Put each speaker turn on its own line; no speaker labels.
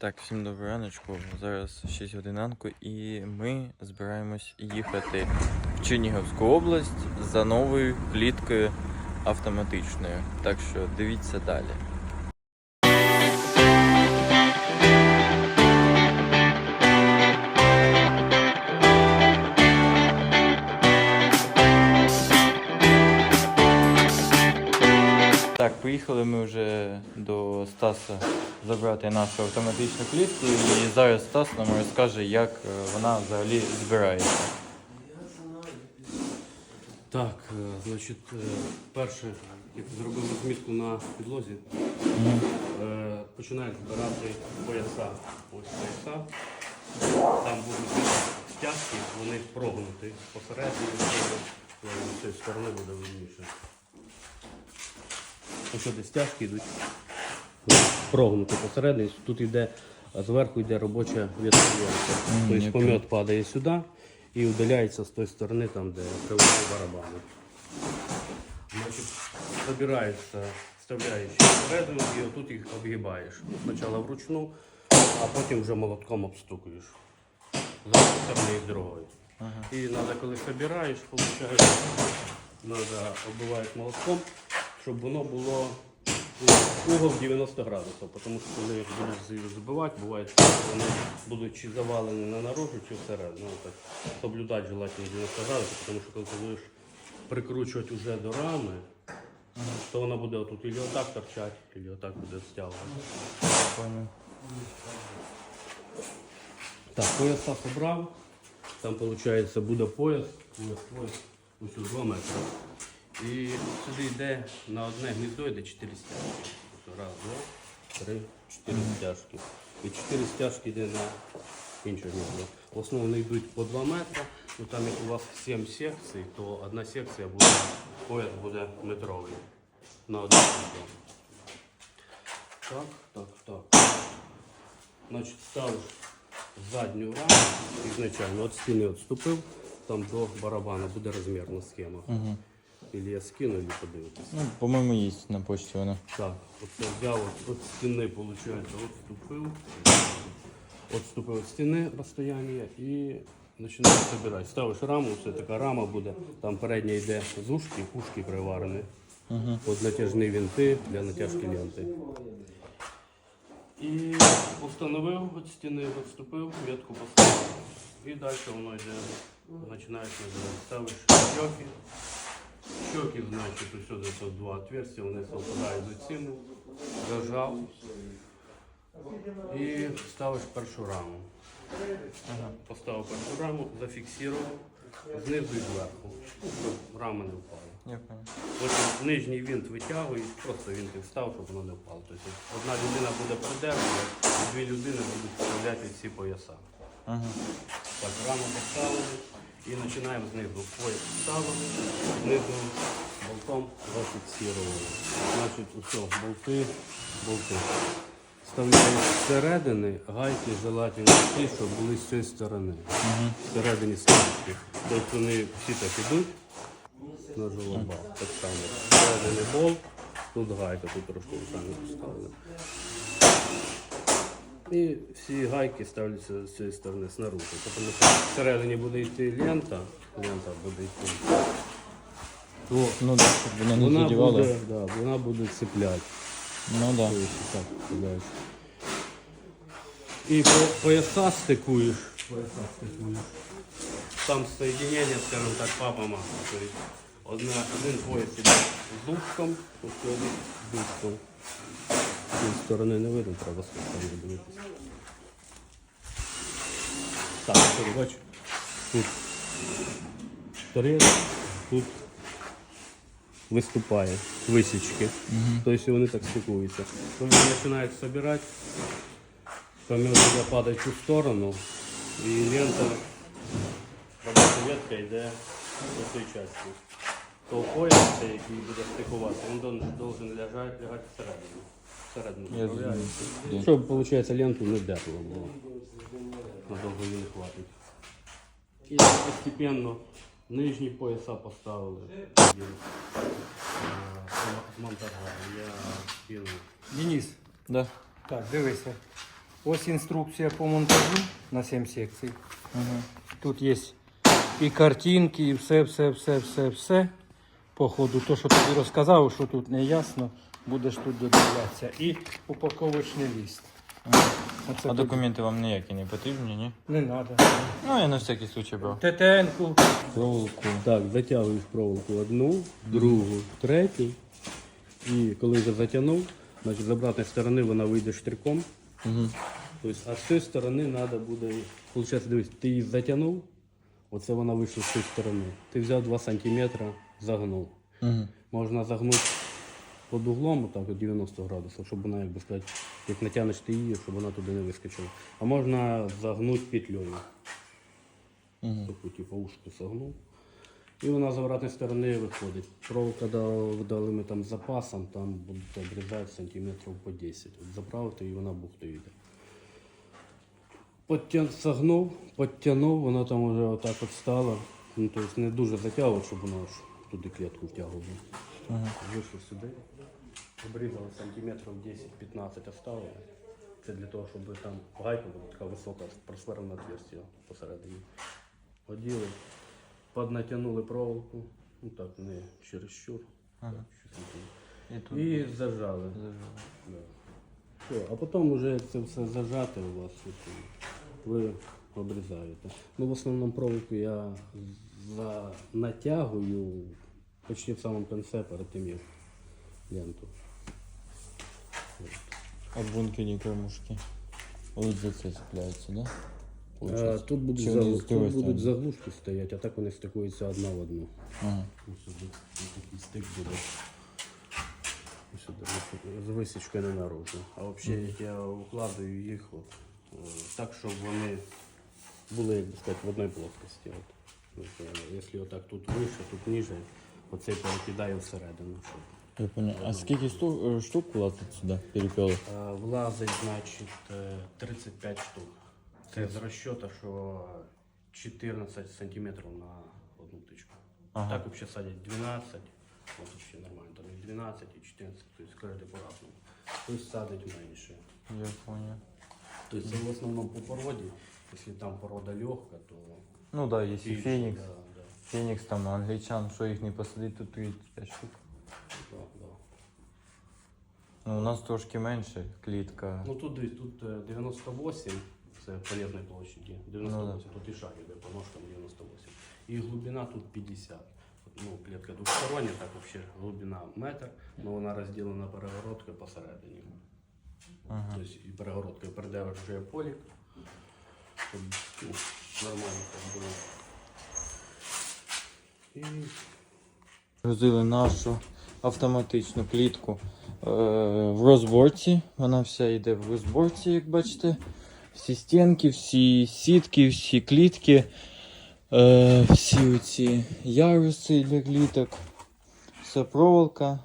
Так, всім доброго раночку. Зараз 6 годин ранку і ми збираємось їхати в Чернігівську область за новою кліткою автоматичною. Так що дивіться далі. Приїхали ми вже до Стаса забрати нашу автоматичну клітку, і зараз Стас нам розкаже, як е, вона взагалі збирається.
Так, е, значить, е, перше, як зробив розмітку на підлозі, е, починають збирати пояса. Ось пояса. Там будуть стяжки, вони прогнуті посередині, з цієї сторони буде видніше. Ось що де стяжки йдуть прогнуті посередині. Тут йде, зверху йде робоча
я
Тобто помет падає сюди і удаляється з тої сторони, там, де приводять барабани. Значить, забирається, вставляєш всередину і отут їх обгибаєш. Спочатку вручну, а потім вже молотком обстукуєш. З однієї сторони і з другої. І треба, коли збираєш, виходить, треба оббиваєш молотком, щоб воно було ну, угол 90 градусів. Тому що коли будеш збивати, буває, що вони будуть чи завалені на наружу, чи всередину. Ну, так, соблюдати желательно 90 градусів, тому що коли ти будеш прикручувати вже до рами, то вона буде отут і отак торчати, і отак буде стягувати. Так, пояса собрав. Там виходить буде пояс, пояс, пояс, ось 2 метри. І сюди йде на одне гніздо йде 4 стяжки. Ось Раз, два, три, чотири стяжки. І 4 стяжки йде на інше гніздо. В основному йдуть по 2 метри. Ну, там як у вас 7 секцій, то одна секція буде, пояс буде метровий на одне гніздо. Так, так, так. Значить, ставиш задню раму ізначально від стіни відступив, там до барабана буде розмірна схема.
Угу.
Ілі я скину, ілі подивитися.
Ну, по-моєму, є на почті вона.
Так, оце взяв от, від стіни, виходить, відступив. Відступив від стіни розстояння і починаєш збирати. Ставиш раму, це така рама буде, там передня йде з ушки, ушки приварені.
Угу.
От натяжні вінти для натяжки ленти. І встановив від стіни, відступив, ветку поставив. І далі воно йде, починаєш набирати. Ставиш щоки. Щоки, значить, усюди тут два отверстия, вони совпадають до ціни. Зажав. І ставиш першу раму. Поставив першу раму, зафіксував знизу і зверху, щоб рама не впала.
Я.
Потім нижній винт витягуєш, просто винт встав, щоб воно не впало. Тобто одна людина буде придержувати, дві людини будуть вставляти ці пояса.
Угу.
Так, раму поставили і починаємо знизу. Пояс вставили, знизу болтом зафіксували. Значить, усе, болти, болти. Вставляєш зсередини, гайки желательно ті, щоб були з цієї сторони. Всередині скріпки. Тобто вони всі так ідуть на жолоба. Так само. Всередині болт, тут гайка, тут трошки самі поставили. І всі гайки ставляться з цієї сторони снаружи. Тому що всередині буде йти лента, лента буде йти. То
Ну так, щоб вона не
вона
задівала.
буде, да, вона буде цепляти.
Ну так.
Тобто, так, цепляєш. І по, пояса стикуєш. Пояса стикуєш. Там соединение, скажем так, папа мама. То есть одна, один пояс іде з дужком, ось сюди з дужком. З сторони не видно, треба сторони дивитися. Так, sorry, бачу. Тут три, тут виступає висічки. Тобто вони так стикуються. Коли вони починають збирати, буде падати в цю сторону і лента ветка йде по цій частині. То пояс, який буде стикуватися, він должен- лягати всередину. Всередину
Я
вставляється. Щоб, виходить, ленту не вдерло було. Надовго її не хватить. І постепенно нижні пояса поставили. Е, монтажа я.
Денис,
Да.
так, дивися. Ось інструкція по монтажу на 7 секцій.
Угу.
Тут є і картинки, і все, все, все, все, все. По ходу, то, що тобі розказав, що тут не ясно, будеш тут додивлятися. І упаковочний лист. Оце
А
тут
документи вам ніякі не потрібні, ні?
не треба.
Ну, я на всякий случай брав.
ТТН-ку.
Проволоку.
Так, затягуєш проволоку одну, другу, третю. І коли вже затягнув, значить з обратної сторони вона вийде штриком.
Угу.
Тобто, а з цієї сторони треба буде. Получається, дивись, ти її затягнув, оце вона вийшла з цієї сторони. Ти взяв 2 см, загнув.
Угу.
Можна загнути під углом, так, от 90 градусів, щоб вона, як би сказати, як натягнеш ти її, щоб вона туди не вискочила. А можна загнути петлею.
Угу.
Таку, типу, ушку согнув. І вона з обратної сторони виходить. Проволока дали, ми там з запасом, там будуть обрізати сантиметрів по 10. От заправити і вона бухтою йде. Подтя... Согнув, підтягнув, вона там вже отак от стала. Ну, тобто не дуже затягувати, щоб вона туди клітку втягувала.
Угу.
Вийшов сюди, обрізали сантиметрів 10-15 оставили. Це для того, щоб там гайка була така висока, просверлена отверстие посередині. Оділи, поднатягнули проволоку, ну так, не чересчур.
Ага. І тут
І зажали. Да. Все, а потім вже як це все зажати у вас, ви обрізаєте. Ну, в основному проволоку я за... натягую почти в самому кінці перед тим, як ленту.
От бункерні кормушки. От за це цепляються, да?
А, тут будуть,
Чи вони
загл-
з другої
тут будуть
сторони?
заглушки стоять, а так вони стикуються одна в одну.
Ага.
Ось сюди ось такий стик буде. Ось сюди, ось з висічкою не наружу. А взагалі як я укладаю їх от, е, так, щоб вони були, як би сказати, в одній плоскості. От. Ось, Якщо отак тут вище, тут ниже, оцей перекидаю всередину. Щоб.
Я понял. А скільки штук, е, штук влазить сюди, перепели?
Е, Влазить, значить, е, 35 штук. Це з розчету, що 14 сантиметрів на одну тичку.
Ага.
Так взагалі садять 12, от взагалі нормально, там і 12, і 14, тобто кожен по-разному. Хтось садить менше.
Я понял.
Тобто це в основному по породі, якщо там порода легка, то
Ну да, якщо
більше,
Фенікс.
Да, да,
Фенікс там англічан, що їх не посадить, то 35 штук. Ну, у нас трошки менше клітка.
Ну тут дивись, тут е, 98, це полезної площаді, 98,
Ну,
тут і шаг іде по ножкам 98. І глибина тут 50. Ну, клітка двостороння, так взагалі глибина метр, але вона розділена перегородкою посередині.
Ага.
Тобто і перегородкою придержує полік, щоб ну, нормально так було. І
Грузили нашу автоматичну клітку е, в розборці. Вона вся йде в розборці, як бачите. Всі стінки, всі сітки, всі клітки, е, всі оці яруси для кліток, вся проволока.